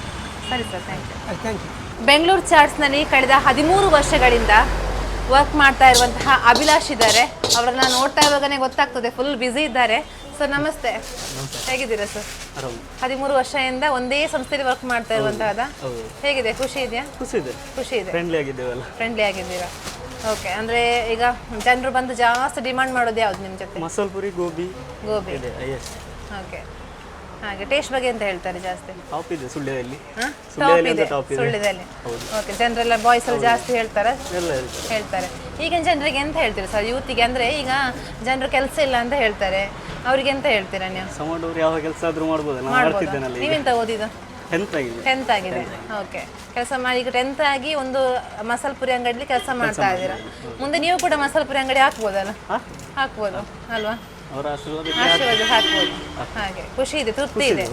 ಸರಿ sir thank you thank you Bengaluru ಚಾಟ್ಸ್ನಲ್ಲಿ ಕಳೆದ ಹದಿಮೂರು ವರ್ಷಗಳಿಂದ ವರ್ಕ್ ಮಾಡ್ತಾ ಇರುವಂತಹ ಅಭಿಲಾಷ್ ಇದ್ದಾರೆ. ಅವರನ್ನ ನೋಡ್ತಾ ಇರುವಾಗನೇ ಗೊತ್ತಾಗ್ತದೆ ಫುಲ್ ಬ್ಯುಸಿ ಇದ್ದಾರೆ. ಸರ್ ನಮಸ್ತೆ. ಹೇಗಿದ್ದೀರಾ ಸರ್? ಹದಿಮೂರು ವರ್ಷದಿಂದ ಒಂದೇ ಸಂಸ್ಥೆಯಲ್ಲಿ ವರ್ಕ್ ಮಾಡ್ತಾ ಇರುವಂತಹ ಹೇಗಿದೆ ಖುಷಿ ಇದೆಯಾ? ಖುಷಿ ಇದೆ. ಖುಷಿ ಇದೆ. ಫ್ರೆಂಡ್ಲಿ ಆಗಿದ್ದೇವಲ್ಲ. ಫ್ರೆಂಡ್ಲಿ ಆಗಿದ್ದೀರಾ? ಓಕೆ ಅಂದ್ರೆ ಈಗ ಜನರು ಬಂದು ಜಾಸ್ತಿ ಡಿಮಾಂಡ್ ಮಾಡೋದು ಯಾವ್ದು ನಿಮ್ಮ ಜೊತೆ? ಮಸಾಲ ಪುರಿ ಗೋಬಿ. ಗೋಬಿ. ಇದೆ ಎಸ್ ಓಕೆ ಹಾಗೆ ಟೇಸ್ಟ್ ಬಗ್ಗೆ ಅಂತ ಹೇಳ್ತಾರೆ ಜಾಸ್ತಿ? ಟಾಪ್ ಇದೆ ಸುಳ್ಳ್ಯದಲ್ಲಿ ಟಾಪ್ ಸುಳ್ಯದಲ್ಲಿ ಇದೆ ಇದೆ. ಸುಳ್ಳಿದಲ್ಲಿ ಓಕೆ ಜನರೆಲ್ಲ ಬಾಯ್ಸ್ ಅಲ್ಲಿ ಜಾಸ್ತಿ ಹೇಳ್ತಾರೆ? ಎಲ್ಲ ಇರುತ್ತೆ ಹೇಳ್ತಾರೆ. ಈಗಿನ ಜನರಿಗೆ ಎಂತ ಹೇಳ್ತೀರಾ ಸರ್ ಯೂತಿಗೆ ಅಂದ್ರೆ ಈಗ ಜನರು ಕೆಲಸ ಇಲ್ಲ ಅಂತ ಹೇಳ್ತಾರೆ. ಅವ್ರಿಗೆ ಎಂತ ಹೇಳ್ತೀರಾ ನೀವು? ಸಮಾಡೋರು ಯಾವ ಕೆಲಸ ಆದ್ರೂ ಮಾಡ್ಬೋದು? ನಾನು ಮಾಡ್ತಿದ್ದೇನಲ್ಲ ಈಗ. ನೀವೆಂತ ಓದಿದ್ದು? ಟೆಂತ್ ಆಗಿದೆ. ಟೆಂತ್ ಆಗಿದೆ. ಓಕೆ ಕೆಲಸ ಮಾಡಿ ಈಗ ಟೆಂತ್ ಆಗಿ ಒಂದು ಮಸಾಲ ಪುರಿ ಅಂಗಡಿಲಿ ಕೆಲಸ ಮಾಡ್ತಾ ಇದ್ದೀರಾ. ಮುಂದೆ ನೀವು ಕೂಡ ಮಸಾಲ ಪುರಿ ಅಂಗಡಿ ಹಾಕ್ಬೋದಲ್ಲ? ಹಾಕ್ಬೋದು ಅಲ್ವಾ? ಅವರ ಆಶೀರ್ವಾದ ಆಶೀರ್ವಾದ ಹಾಕ್ಬೋದು. ಹಾಗೆ ಖುಷಿ ಇದೆ ತೃಪ್ತಿ ಇದೆ.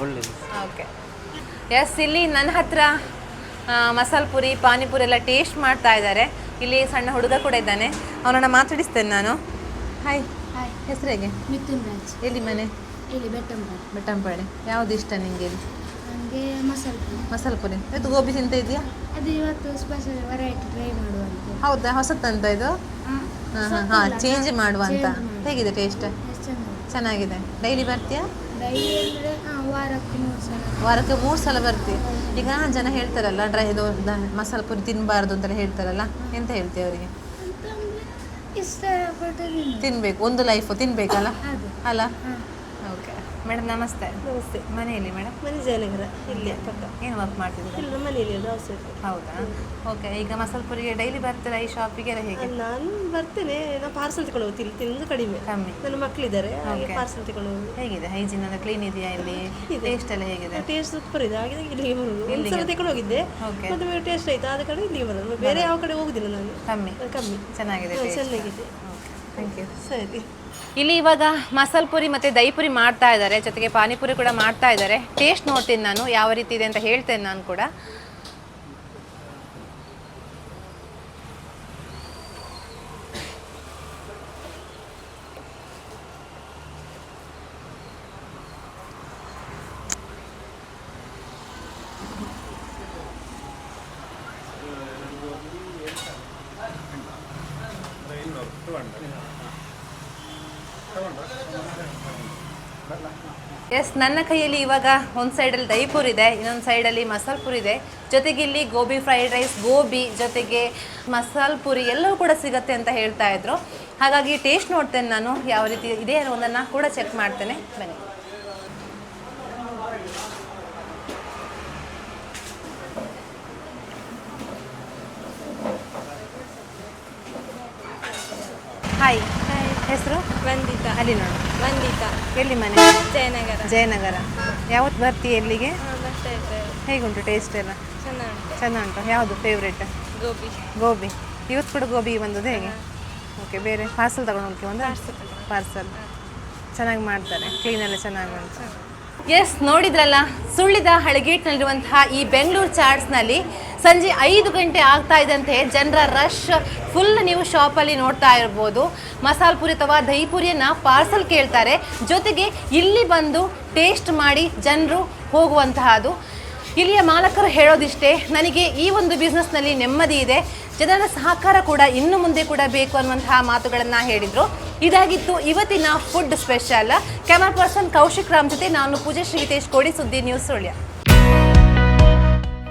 ಓಕೆ ಎಸ್ ಇಲ್ಲಿ ನನ್ನ ಹತ್ರ ಮಸಾಲ ಪುರಿ ಪಾನಿಪುರಿ ಎಲ್ಲ ಟೇಸ್ಟ್ ಮಾಡ್ತಾ ಇದ್ದಾರೆ. ಇಲ್ಲಿ ಸಣ್ಣ ಹುಡುಗ ಕೂಡ ಇದ್ದಾನೆ. ಅವನನ್ನ ಮಾತಾಡಿಸ್ತೇನೆ ನಾನು. ಹಾಯ್ ಹಾಯ್ ಹೆಸರು ಹೇಗೆ? ಮಿಥುನ್ ರಾಜ್. ಎಲ್ಲಿ ಮನೆ? ಇಲ್ಲಿ ಬೆಟ್ಟಂಪಾಳೆ ಬೆಟ್ಟಂಪಾಡಿ. ಯಾವ್ದು ಇಷ್ಟ ನಿಂಗೆ ಇಲ್ಲಿ? ನನಗೆ ಮಸಾಲೆ ಪುರಿ ಮಸಾಲ ಪುರಿ ಇವತ್ತು ಗೋಬಿ ತಿಂತ ಇದೆಯಾ ಅದು ಇವತ್ತು ಸ್ಪೆಷಲ್ ವೆರೈಟಿ ಟ್ರೈ ಮಾಡುವಂತೆ. ಹೌದಾ? ಹೊಸತ್ತಂತ ಇದು? ಹಾ, ಹಾಂ ಚೇಂಜ್ ಮಾಡುವ ಅಂತ ಹೇಗಿದೆ ಟೇಸ್ಟ್ ಚೆನ್ನಾಗಿದೆ. ಡೈಲಿ ಬರ್ತೀಯಾ? ವಾರಕ್ಕೆ ಮೂರು ಸಲ. ವಾರಕ್ಕೆ ಮೂರು ಸಲ ಬರ್ತೀವಿ ಈಗ ಜನ ಹೇಳ್ತಾರಲ್ಲ ಡ್ರೈ ಇದು ದ- ಮಸಾಲ ಪುರಿ ತಿನ್ನಬಾರ್ದು ಅಂತ ಹೇಳ್ತಾರಲ್ಲ ಎಂತ ಹೇಳ್ತೀವಿ ಅವರಿಗೆ. ತಿನ್ಬೇಕು ಒಂದು ಲೈಫು ತಿನ್ಬೇಕಲ್ಲ? ಅಲ್ಲ? ಮೇಡಮ್ ನಮಸ್ತೆ. ನಮಸ್ತೆ. ಮನೆಯಲ್ಲಿ ಮೇಡಮ್? ಮನೆ ಜಯನಗರ ಇಲ್ಲಿ ಪಕ್ಕ. ಏನು ವರ್ಕ್ ಮಾಡ್ತಿದ್ದೀರಾ? ಇಲ್ಲ ಮನೆಯಲ್ಲಿ ಔಷಧಿ ಹೌದಾ? ಓಕೆ ಈಗ ಮಸಾಲೆ ಪುರಿಗೆ ಡೈಲಿ ಬರ್ತೀರಾ ಈ ಶಾಪಿಗೆಲ್ಲ ಹೇಗೆ? ನಾನು ಬರ್ತೇನೆ. ನಾನು ಪಾರ್ಸಲ್ ತಗೊಂಡು ಹೋಗ್ತೀನಿ. ತಿಂದು ಕಡಿಮೆ. ಕಮ್ಮಿ. ನನ್ನ ಮಕ್ಕಳಿದ್ದಾರೆ ಹಾಗೆ. ಪಾರ್ಸಲ್ ತಗೊಂಡು ಹೋಗಿ. ಹೇಗಿದೆ? ಹೈಜಿನ್ ಎಲ್ಲ ಕ್ಲೀನ್ ಇದೆಯಾ ಇಲ್ಲಿ? ಟೇಸ್ಟ್ ಎಲ್ಲ ಹೇಗಿದೆ? ಟೇಸ್ಟ್ ಸೂಪರ್ ಇದೆ. ಹಾಗೆ ಇಲ್ಲಿ ಬರೋದು. ಒಂದ್ಸಲ ತಗೊಂಡು ಹೋಗಿದ್ದೆ. ಮತ್ತೆ ಟೇಸ್ಟ್ ಆಯ್ತು. ಆದ ಕಡೆ ಇಲ್ಲಿಗೆ ಬರೋದು. ಬೇರೆ ಯಾವ ಕಡೆ ಹೋಗುದಿಲ್ಲ ನಾನು. ಕಮ್ಮಿ. ಕಮ್ಮಿ. ಚೆನ್ನಾಗಿದೆ ಚೆನ್ನಾಗಿದೆ ಓಕೆ ಚೆನ್ನಾಗಿದೆ. ಥ್ಯಾಂಕ್ ಯು ಸರಿ. ಇಲ್ಲಿ ಇವಾಗ ಮಸಾಲ ಪುರಿ ಮತ್ತು ದಹಿ ಪುರಿ ಮಾಡ್ತಾ ಇದ್ದಾರೆ. ಜೊತೆಗೆ ಪಾನಿಪುರಿ ಕೂಡ ಮಾಡ್ತಾ ಇದ್ದಾರೆ. ಟೇಸ್ಟ್ ನೋಡ್ತೀನಿ ನಾನು, ಯಾವ ರೀತಿ ಇದೆ ಅಂತ ಹೇಳ್ತೇನೆ ನಾನು ಕೂಡ. ಎಸ್ ನನ್ನ ಕೈಯಲ್ಲಿ ಇವಾಗ ಒಂದು ಸೈಡಲ್ಲಿ ದಹಿಪುರ್ ಇದೆ, ಇನ್ನೊಂದು ಸೈಡಲ್ಲಿ ಮಸಾಲ ಪುರಿ ಇದೆ. ಜೊತೆಗೆ ಇಲ್ಲಿ ಗೋಬಿ ಫ್ರೈಡ್ ರೈಸ್ ಗೋಬಿ, ಜೊತೆಗೆ ಮಸಾಲ ಪುರಿ ಎಲ್ಲವೂ ಕೂಡ ಸಿಗುತ್ತೆ ಅಂತ ಹೇಳ್ತಾ ಇದ್ರು. ಹಾಗಾಗಿ ಟೇಸ್ಟ್ ನೋಡ್ತೇನೆ ನಾನು, ಯಾವ ರೀತಿ ಇದೆ ಅನ್ನೋದನ್ನು ಕೂಡ ಚೆಕ್ ಮಾಡ್ತೇನೆ. ಬನ್ನಿ. ಹೆಸರು? ವಂದಿತಾ. ಅಲ್ಲಿ ನೋಡು. ವಂದಿತಾ. ಎಲ್ಲಿ ಮನೆ? ಜಯನಗರ. ಜಯನಗರ. ಯಾವತ್ತು ಬರ್ತೀಯ ಎಲ್ಲಿಗೆ? ಬರ್ತಾ ಹೇಗುಂಟು ಟೇಸ್ಟ್ ಎಲ್ಲ? ಚೆನ್ನಾಗಿ ಚೆನ್ನಾಗಿ ಉಂಟು? ಯಾವುದು ಫೇವ್ರೇಟ್ ಗೋಬಿ. ಗೋಬಿ. ಇವತ್ತು ಕೂಡ ಗೋಬಿ ಬಂದದ್ದು ಹೇಗೆ? ಓಕೆ ಬೇರೆ ಪಾರ್ಸಲ್ ತಗೊಂಡು ಹೋಗ್ತೀವಿ ಒಂದು? ಪಾರ್ಸಲ್ ಚೆನ್ನಾಗಿ ಮಾಡ್ತಾರೆ. ಕ್ಲೀನಲ್ಲಿ ಚೆನ್ನಾಗಿ ಉಂಟು. ಎಸ್ ನೋಡಿದ್ರಲ್ಲ? ಸುಳ್ಳಿದ ಹಳಗೇಟ್ನಲ್ಲಿರುವಂತಹ ಈ ಬೆಂಗಳೂರು ಚಾಟ್ಸ್ನಲ್ಲಿ ಸಂಜೆ ಐದು ಗಂಟೆ ಆಗ್ತಾ ಇದ್ದಂತೆ ಜನರ ರಶ್ ಫುಲ್ ನೀವು ಶಾಪಲ್ಲಿ ನೋಡ್ತಾ ಇರ್ಬೋದು. ಮಸಾಲ ಪುರಿ ಅಥವಾ ದಹಿ ಪುರಿಯನ್ನು ಪಾರ್ಸಲ್ ಕೇಳ್ತಾರೆ. ಜೊತೆಗೆ ಇಲ್ಲಿ ಬಂದು ಟೇಸ್ಟ್ ಮಾಡಿ ಜನರು ಹೋಗುವಂತಹದ್ದು ಇಲ್ಲಿಯ ಮಾಲಕರು ಹೇಳೋದಿಷ್ಟೇ, ನನಗೆ ಈ ಒಂದು ಬಿಸ್ನೆಸ್ನಲ್ಲಿ ನೆಮ್ಮದಿ ಇದೆ. ಜನರ ಸಹಕಾರ ಕೂಡ ಇನ್ನು ಮುಂದೆ ಕೂಡ ಬೇಕು ಅನ್ನುವಂತಹ ಮಾತುಗಳನ್ನು ಹೇಳಿದರು. ಇದಾಗಿತ್ತು ಇವತ್ತಿನ food special camera person Kaushik Ram ಜೊತೆ ನಾನು Pooja Shritesh Kodi Suddi news Sullia.